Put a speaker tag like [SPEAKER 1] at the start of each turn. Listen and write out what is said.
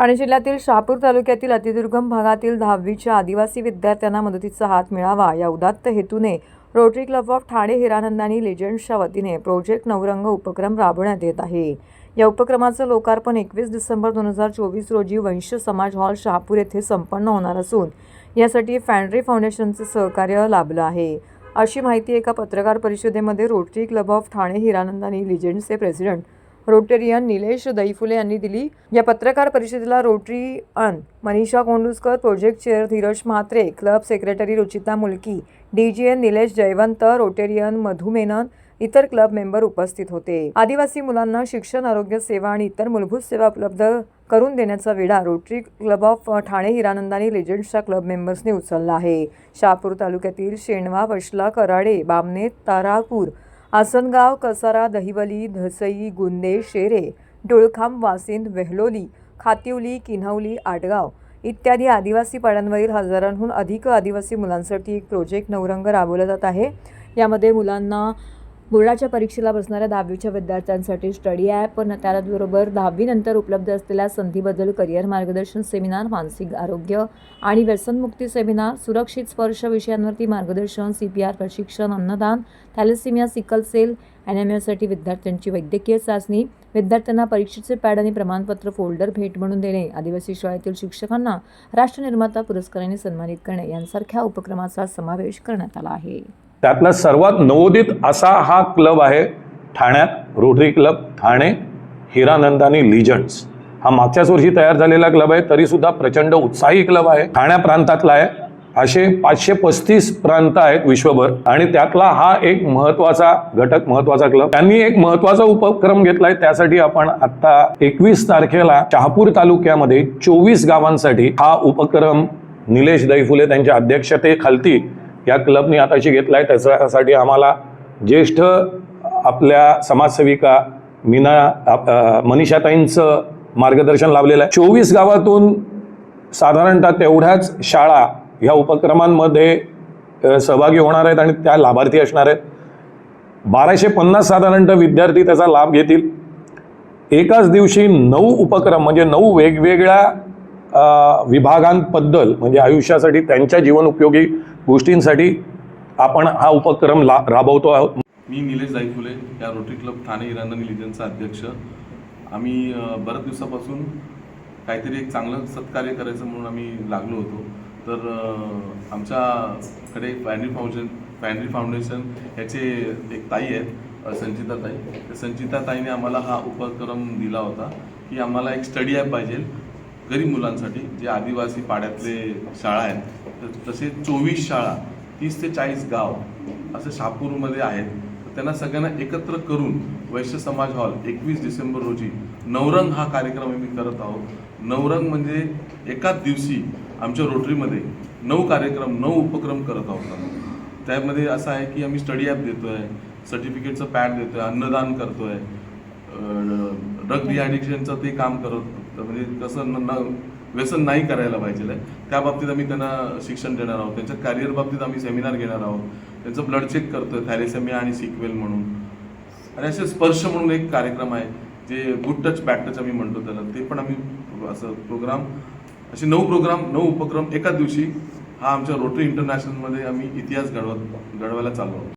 [SPEAKER 1] ठाणे जिल्ह्यातील शहापूर तालुक्यातील अतिदुर्गम भागातील दहावीच्या आदिवासी विद्यार्थ्यांना मदतीचा हात मिळावा या उदात्त हेतूने Rotary Club of Thane Hiranandani लेजंड्सच्या वतीने प्रोजेक्ट नवरंग उपक्रम राबवण्यात येत आहे. या उपक्रमाचं लोकार्पण एकवीस डिसेंबर दोन हजार चोवीस रोजी वंश समाज हॉल शहापूर येथे संपन्न होणार असून यासाठी फॅन्ड्री फाउंडेशनचे सहकार्य लाभलं आहे. अशी माहिती एका पत्रकार परिषदेमध्ये Rotary Club of Thane Hiranandani लिजंड्सचे president Rotarian Nilesh Daiphule यांनी दिली. या पत्रकार परिषदेला Rotary Ann Manisha Konduskar project chair Dhiraj Mhatre club secretary Ruchita Mulki D G N Nilesh Jaywant Rotarian Madhu Menon इतर क्लब मेंबर उपस्थित होते. आदिवासी मुलांना शिक्षण आरोग्य सेवा आणि इतर मूलभूत सेवा उपलब्ध करून देण्याचा विडा Rotary Club of Thane Hiranandani लेजंड्सच्या club मेंबर्सने उचलला आहे. शहापूर तालुक्यातील शेणवा वशला कराडे बामणे तारापूर आसनगाव कसारा दहिवली धसई गुंदे शेरे डोळखांब वासिंद वेहलोली खातिवली किन्हवली आटगाव इत्यादी आदिवासी पाड्यांवरील हजारांहून अधिक आदिवासी मुलांसाठी एक प्रोजेक्ट नवरंग राबवला जात आहे. यामध्ये मुलांना बोर्डाच्या परीक्षेला बसणाऱ्या दहावीच्या विद्यार्थ्यांसाठी स्टडी ॲप. न त्याचबरोबर दहावीनंतर उपलब्ध असलेल्या संधीबद्दल करिअर मार्गदर्शन सेमिनार मानसिक आरोग्य आणि व्यसनमुक्ती सेमिनार सुरक्षित स्पर्श विषयांवरती मार्गदर्शन सी पी आर प्रशिक्षण अन्नदान thalassemia sickle cell N M एसाठी विद्यार्थ्यांची वैद्यकीय चाचणी विद्यार्थ्यांना परीक्षेचे पॅड आणि प्रमाणपत्र फोल्डर भेट म्हणून देणे आदिवासी शाळेतील शिक्षकांना राष्ट्रनिर्माता पुरस्काराने सन्मानित करणे यांसारख्या उपक्रमाचा समावेश करण्यात आला आहे.
[SPEAKER 2] त्यातला सर्वात नवोदित असा हा क्लब आहे ठाण्यात Rotary Club Thane Hiranandani Legends हा मागच्याच वर्षी तयार झालेला क्लब आहे तरीसुद्धा प्रचंड उत्साही क्लब आहे. ठाण्या प्रांतातला आहे. असे पाचशे पस्तीस प्रांत आहेत विश्वभर. आणि त्यातला हा एक महत्त्वाचा घटक महत्त्वाचा क्लब. त्यांनी एक महत्त्वाचा उपक्रम घेतलाय त्यासाठी आपण आता एकवीस तारखेला शहापूर तालुक्यामध्ये चोवीस गावांसाठी हा उपक्रम निलेश दैफुले त्यांच्या अध्यक्षतेखालती या क्लबनी हाताशी आहे त्याच्यासाठी आम्हाला ज्येष्ठ आपल्या समाजसेविका मीना मनीषाताईंचं मार्गदर्शन लाभलेलं आहे. चोवीस गावातून साधारणतः तेवढ्याच शाळा ह्या उपक्रमांमध्ये सहभागी होणार आहेत आणि त्या लाभार्थी असणार आहेत. बाराशे पन्नास साधारणतः विद्यार्थी त्याचा लाभ घेतील. एकाच दिवशी नऊ उपक्रम म्हणजे नऊ वेगवेगळ्या विभागांबद्दल म्हणजे आयुष्यासाठी त्यांच्या जीवन उपयोगी गोष्टींसाठी आपण हा उपक्रम ला राबवतो आहोत
[SPEAKER 3] मी निलेश जायफुले या रोटरी क्लब ठाणे इराणनी लिजनचा अध्यक्ष. आम्ही बऱ्याच दिवसापासून काहीतरी एक चांगलं सत्कार्य करायचं म्हणून आम्ही लागलो होतो. तर आमच्याकडे फॅन्ड्री फाउंडेशन फॅन्ड्री फाउंडेशन ह्याचे एक ताई आहेत संचिता ताई. तर संचिता ताईने आम्हाला हा उपक्रम दिला होता की आम्हाला एक स्टडी ॲप पाहिजे. गरीब मुलांसाठी जे आदिवासी पाड्यातले शाळा आहेत तर तसे चोवीस शाळा तीस ते चाळीस गाव असं शहापूरमध्ये आहेत. तर त्यांना सगळ्यांना एकत्र करून वैश्य समाज हॉल एकवीस डिसेंबर रोजी नवरंग हा कार्यक्रम आम्ही करत आहोत. नवरंग म्हणजे एकाच दिवशी आमच्या रोटरीमध्ये नऊ कार्यक्रम नऊ उपक्रम करत आहोत त्यामध्ये असं आहे की आम्ही स्टडी ॲप देतो आहे सर्टिफिकेटचं पॅड देतो आहे अन्नदान करतो आहे ड्रग रिॲडिक्शनचं ते काम करत म्हणजे कसं न व्यसन नाही करायला पाहिजे त्या बाबतीत आम्ही त्यांना शिक्षण देणार आहोत. त्यांच्या कॅरियर बाबतीत आम्ही सेमिनार घेणार आहोत. त्यांचं ब्लड चेक करतो थॅलेसेमिया आणि सिक्वेल म्हणून. आणि असे स्पर्श म्हणून एक कार्यक्रम आहे जे गुड टच बॅड टच आम्ही म्हणतो त्याला. ते पण आम्ही असं प्रोग्राम असे नऊ प्रोग्राम नऊ उपक्रम एकाच दिवशी हा आमच्या रोटरी इंटरनॅशनलमध्ये आम्ही इतिहास घडवत घडवायला चाललो आहोत.